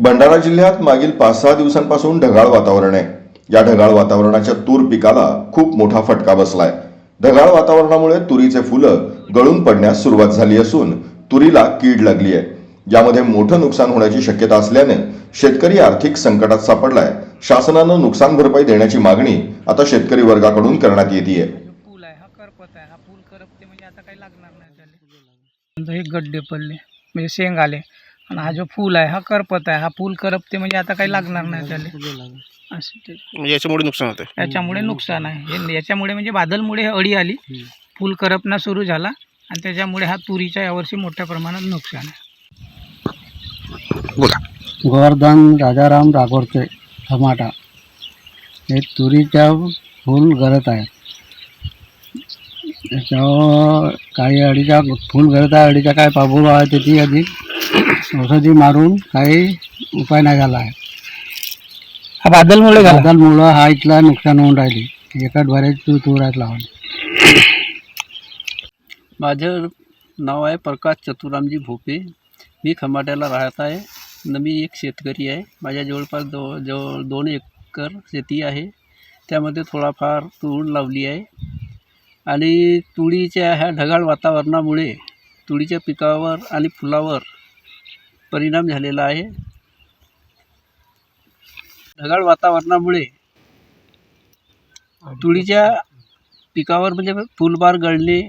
भंडारा जिल्ह्यात मागील पाच सहा दिवसांपासून ढगाळ वातावरण आहे. या ढगाळ वातावरणाच्या तूर पिकाला खूप मोठा फटका बसलाय. ढगाळ वातावरणामुळे तुरीचे फुलं गळून पडण्यास सुरुवात झाली असून तुरीला कीड लागली आहे. यामध्ये मोठं नुकसान होण्याची शक्यता असल्याने शेतकरी आर्थिक संकटात सापडलाय. शासनानं नुकसान भरपाई देण्याची मागणी आता शेतकरी वर्गाकडून करण्यात येते हे गड्डे पडले म्हणजे शेंग आले. आणि हा जो फूल आहे हा करपत आहे. हा पूल करपते म्हणजे आता काही लागणार नाही त्याला. असं ते. म्हणजे याच्यामुळे नुकसान होतं याच्यामुळे नुकसान आहे. हे याच्यामुळे म्हणजे बादलमुळे हे अडी आली. फूल करपणं सुरू झाला आणि त्याच्यामुळे हा तुरीच्या यावर्षी मोठ्या प्रमाणात नुकसान आहे. बोला. गोवर्धन राजाराम राघोडचे टमाटा. हे तुरीच्या फूल गळत आहे. त्याच्यावर काही अडीच्या फूल गळत आहे. अडीच्या काय पाबूळ आहे त्याची अधिक औषधी मारून काही उपाय नाही झाला आहे. हा बादलमुळे झाला? बदलमुळं हा इथला नुकसान होऊन राहिली. एका ढोऱ्याची तू तूर आहेत लावून माझं नाव आहे प्रकाश चतुरामजी भोपे. मी खमाट्याला राहत आहे. न मी एक शेतकरी आहे. माझ्या जवळपास दो जवळ दोन एकर शेती आहे. त्यामध्ये थोडाफार तूर लावली आहे. आणि तुळीच्या ह्या ढगाळ वातावरणामुळे तुळीच्या पिकावर आणि फुलावर परिणाम झालेला आहे. ढगाळ वातावरणामुळे तुळीच्या पिकावर म्हणजे फुलबार गळणे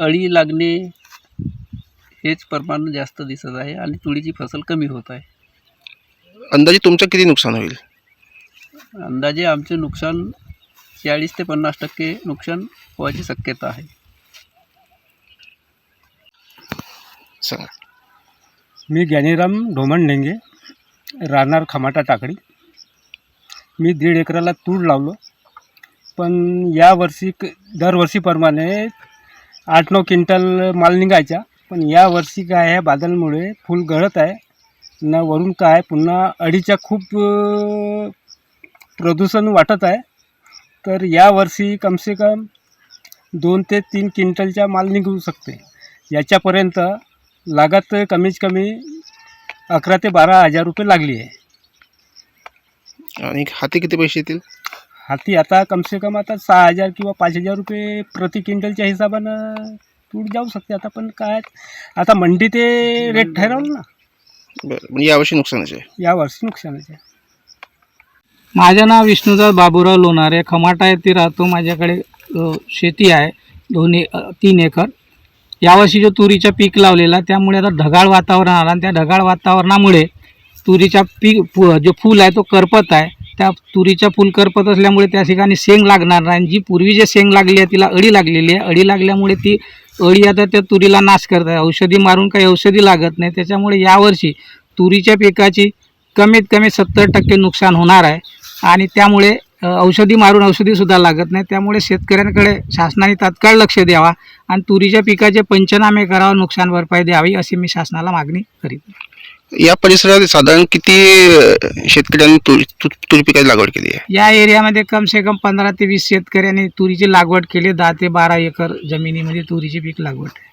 अळी लागणे हेच प्रमाण जास्त दिसत आहे आणि तुळीची फसल कमी होत आहे. अंदाजे तुमचं किती नुकसान होईल? अंदाजे आमचे नुकसान चाळीस ते पन्नास टक्के नुकसान व्हायची शक्यता आहे. सांगा. मी ज्ञानीराम ढोमण ढेंगे राहणार खमाटा टाकडी मी दीड एकराला तूर लावलो पण यावर्षी क दरवर्षीप्रमाणे आठ नऊ क्विंटल माल निघायचा पण यावर्षी काय आहे बादलमुळे फूल गळत आहे. न वरून काय पुन्हा अडीच्या खूप प्रदूषण वाटत आहे. तर यावर्षी कमसे कम दोन ते तीन क्विंटलचा माल निघू शकते. याच्यापर्यंत लागत कमीत कमी अकरा ते बारा हजार रुपये लागली आहे. आणि हाती किती पैसे येतील? हाती आता कमसे कम आता सहा हजार किंवा पाच हजार रुपये प्रति क्विंटलच्या हिशोबानं तूर जाऊ शकते. आता पण काय आता मंडी ते रेट ठरवलं ना. बरं म्हणजे यावर्षी नुकसानच आहे. यावर्षी नुकसानाचे माझं नाव विष्णुदास बाबूराव लोणारे. खमाटा येथे राहतो. माझ्याकडे अ, शेती आहे. दोन ए अ, तीन एकर. यावर्षी जो तुरीचं पीक लावलेला त्यामुळे आता ढगाळ वातावरण आलं आणि त्या ढगाळ वातावरणामुळे तुरीच्या पीक फु जो फूल आहे तो करपत आहे. त्या तुरीच्या फूल करपत असल्यामुळे त्या ठिकाणी शेंग लागणार नाही. आणि जी पूर्वी जे शेंग लागली आहे तिला अळी लागलेली आहे. अळी लागल्यामुळे ती अळी आता त्या तुरीला नाश करत आहे. औषधी मारून काही औषधी लागत नाही. त्याच्यामुळे यावर्षी तुरीच्या पिकाची कमीत कमी सत्तर टक्के नुकसान होणार आहे. आणि त्यामुळे औषधी मारून औषधीसुद्धा लागत नाही. त्यामुळे शेतकऱ्यांकडे शासनाने तात्काळ लक्ष द्यावा आणि तुरीच्या पिकाचे पंचनामे करावं नुकसान भरपाई द्यावी अशी मी शासनाला मागणी करीत या परिसरात साधारण किती शेतकऱ्यांनी तूर तूर पिकाची लागवड केली आहे? या एरियामध्ये कम से कम पंधरा ते वीस शेतकऱ्यांनी तुरीची लागवड केली. दहा ते बारा एकर जमिनीमध्ये तुरीची पीक लागवड आहे.